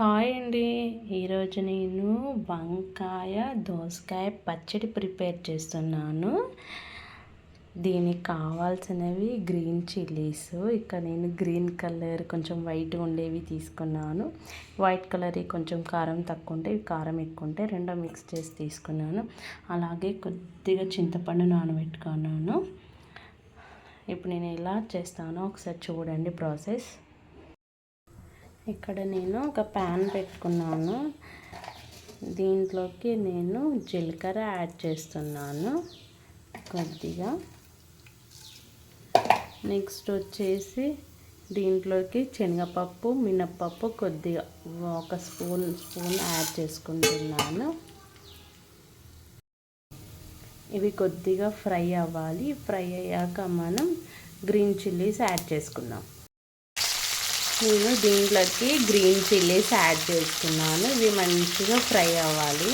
Hi అండి. ఈరోజు నేను వంకాయ దోసకాయ పచ్చడి ప్రిపేర్ చేస్తున్నాను. దీనికి కావాల్సినవి గ్రీన్ చిల్లీస్. ఇక్కడ నేను గ్రీన్ కలర్ కొంచెం వైట్ ఉండేవి తీసుకున్నాను. వైట్ కలర్ కొంచెం కారం తక్కువ ఉంటే కారం ఎక్కువ ఉంటే రెండో మిక్స్ చేసి తీసుకున్నాను. అలాగే కొద్దిగా చింతపండు నానబెట్టుకున్నాను. ఇప్పుడు నేను ఎలా చేస్తానో ఒకసారి చూడండి ప్రాసెస్. ఇక్కడ నేను ఒక ప్యాన్ పెట్టుకున్నాను. దీంట్లోకి నేను జీలకర్ర యాడ్ చేస్తున్నాను కొద్దిగా. నెక్స్ట్ వచ్చేసి దీంట్లోకి శనగపప్పు మినప్పప్పు కొద్దిగా ఒక స్పూన్ స్పూన్ యాడ్ చేసుకుంటున్నాను. ఇవి కొద్దిగా ఫ్రై అవ్వాలి. ఫ్రై అయ్యాక మనం గ్రీన్ చిల్లీస్ యాడ్ చేసుకుందాం. నేను దీంట్లోకి గ్రీన్ చిల్లీస్ యాడ్ చేస్తున్నాను. ఇవి మంచిగా ఫ్రై అవ్వాలి.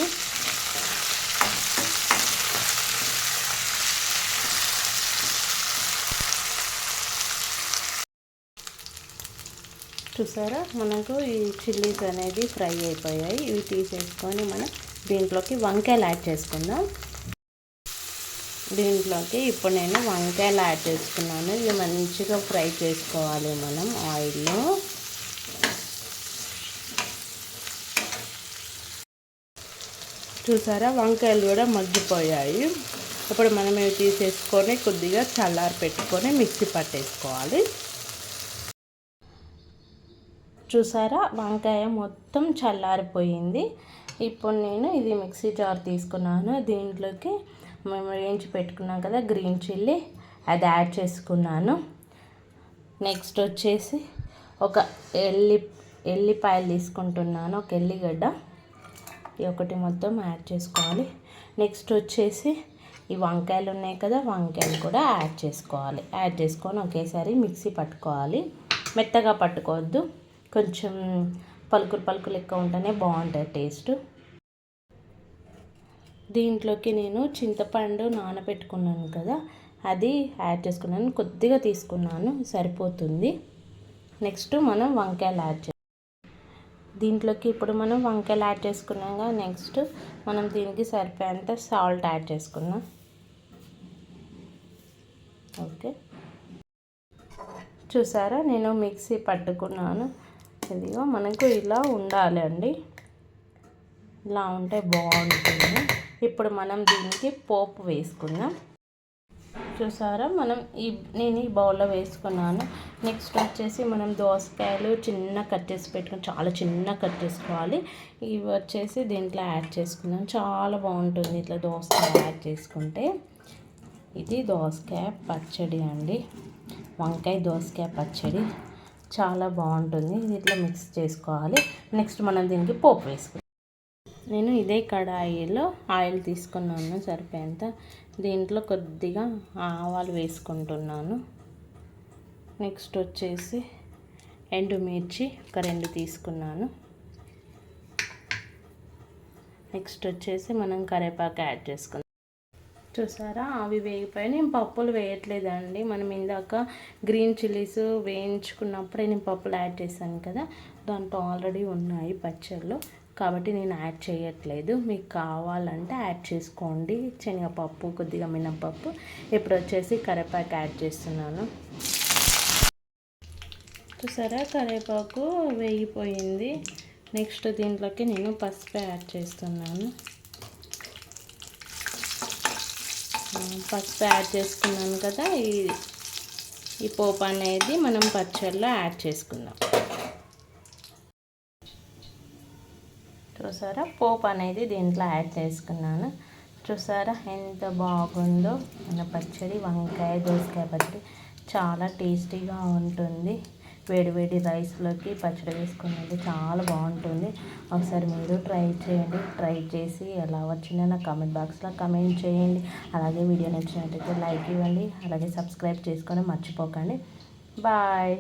చూసారా? మనకు ఈ చిల్లీస్ అనేది ఫ్రై అయిపోయాయి. ఇవి తీసేసుకొని మనం దీంట్లోకి వంకాయలు యాడ్ చేసుకుందాం. దీంట్లోకి ఇప్పుడు నేను వంకాయలు యాడ్ చేసుకున్నాను. ఇవి మంచిగా ఫ్రై చేసుకోవాలి మనం ఆయిల్లో. చూసారా? వంకాయలు కూడా మగ్గిపోయాయి. ఇప్పుడు మనం ఇవి తీసేసుకొని కొద్దిగా చల్లారి పెట్టుకొని మిక్సీ పట్టేసుకోవాలి. చూసారా? వంకాయ మొత్తం చల్లారిపోయింది. ఇప్పుడు నేను ఇది మిక్సీ జార్ తీసుకున్నాను. దీంట్లోకి మేము వేయించి పెట్టుకున్నాం కదా గ్రీన్ చిల్లీ అది యాడ్ చేసుకున్నాను. నెక్స్ట్ వచ్చేసి ఒక ఎల్లి ఎల్లిపాయలు తీసుకుంటున్నాను ఒక ఎల్లిగడ్డ. ఒకటి మొత్తం యాడ్ చేసుకోవాలి. నెక్స్ట్ వచ్చేసి ఈ వంకాయలు ఉన్నాయి కదా వంకాయలు కూడా యాడ్ చేసుకోవాలి. యాడ్ చేసుకొని ఒకేసారి మిక్సీ పట్టుకోవాలి. మెత్తగా పట్టుకోవద్దు. కొంచెం పలుకులు పలుకులు ఎక్కువ ఉంటేనే బాగుంటుంది టేస్ట్ దీంట్లోకి నేను చింతపండు నానబెట్టుకున్నాను కదా అది యాడ్ చేసుకున్నాను. కొద్దిగా తీసుకున్నాను సరిపోతుంది. నెక్స్ట్ మనం వంకాయలు యాడ్ చే దీంట్లోకి ఇప్పుడు మనం వంకాయలు యాడ్ చేసుకున్నాక నెక్స్ట్ మనం దీనికి సరిపోయేంత సాల్ట్ యాడ్ చేసుకున్నాం ఓకే. చూసారా? నేను మిక్సీ పట్టుకున్నాను. ఇదిగో మనకు ఇలా ఉండాలి అండి ఇలా ఉంటే బాగుంటుంది. ఇప్పుడు మనం దీనికి పోపు వేసుకుందాం. చూసారా? మనం ఈ నేను ఈ బౌల్లో వేసుకున్నాను. నెక్స్ట్ వచ్చేసి మనం దోసకాయలు చిన్న కట్ చేసి పెట్టుకుని చాలా చిన్న కట్ చేసుకోవాలి. ఇవి వచ్చేసి దీంట్లో యాడ్ చేసుకుందాం. చాలా బాగుంటుంది ఇట్లా దోసకాయ యాడ్ చేసుకుంటే. ఇది దోసకాయ పచ్చడి అండి. వంకాయ దోసకాయ పచ్చడి. చాలా బాగుంటుంది. ఇట్లా మిక్స్ చేసుకోవాలి. నెక్స్ట్ మనం దీనికి పోపు వేసుకుందాం. నేను ఇదే కడాయిలో ఆయిల్ తీసుకున్నాను సరిపోయేంత. దీంట్లో కొద్దిగా ఆవాలు వేసుకుంటున్నాను. నెక్స్ట్ వచ్చేసి ఎండుమిర్చి ఒక రెండు తీసుకున్నాను. నెక్స్ట్ వచ్చేసి మనం కరేపాకు యాడ్ చేసుకుందాం. చూసారా? అవి వేగిపోయి నేను పప్పులు వేయట్లేదండి. మనం ఇందాక గ్రీన్ చిల్లీస్ వేయించుకున్నప్పుడే నేను పప్పులు యాడ్ చేశాను కదా. దాంట్లో ఆల్రెడీ ఉన్నాయి పచ్చళ్ళు. కాబట్టి నేను యాడ్ చేయట్లేదు. మీకు కావాలంటే యాడ్ చేసుకోండి. శనగపప్పు కొద్దిగా మినపప్పు ఇప్పుడు వచ్చేసి కరివేపాకు యాడ్ చేస్తున్నాను. చూసారా? కరివేపాకు వేగిపోయింది. నెక్స్ట్ దీంట్లోకి నేను పసుపు యాడ్ చేస్తున్నాను. పసుపు యాడ్ చేసుకున్నాను కదా. ఈ ఈ పోపు అనేది మనం పచ్చళ్ళలో యాడ్ చేసుకుందాం. చూసారా? పోపు అనేది దీంట్లో యాడ్ చేసుకున్నాను. చూసారా? ఎంత బాగుందో. మన పచ్చడి వంకాయ దోసకాయ పచ్చడి చాలా టేస్టీగా ఉంటుంది. వేడివేడి రైస్లోకి పచ్చడి వేసుకునేది చాలా బాగుంటుంది. ఒకసారి మీరు ట్రై చేయండి. ట్రై చేసి ఎలా వచ్చిందో నా కామెంట్ బాక్స్లో కమెంట్ చేయండి. అలాగే వీడియో నచ్చినట్టయితే లైక్ ఇవ్వండి. అలాగే సబ్స్క్రైబ్ చేసుకొని మర్చిపోకండి. బాయ్.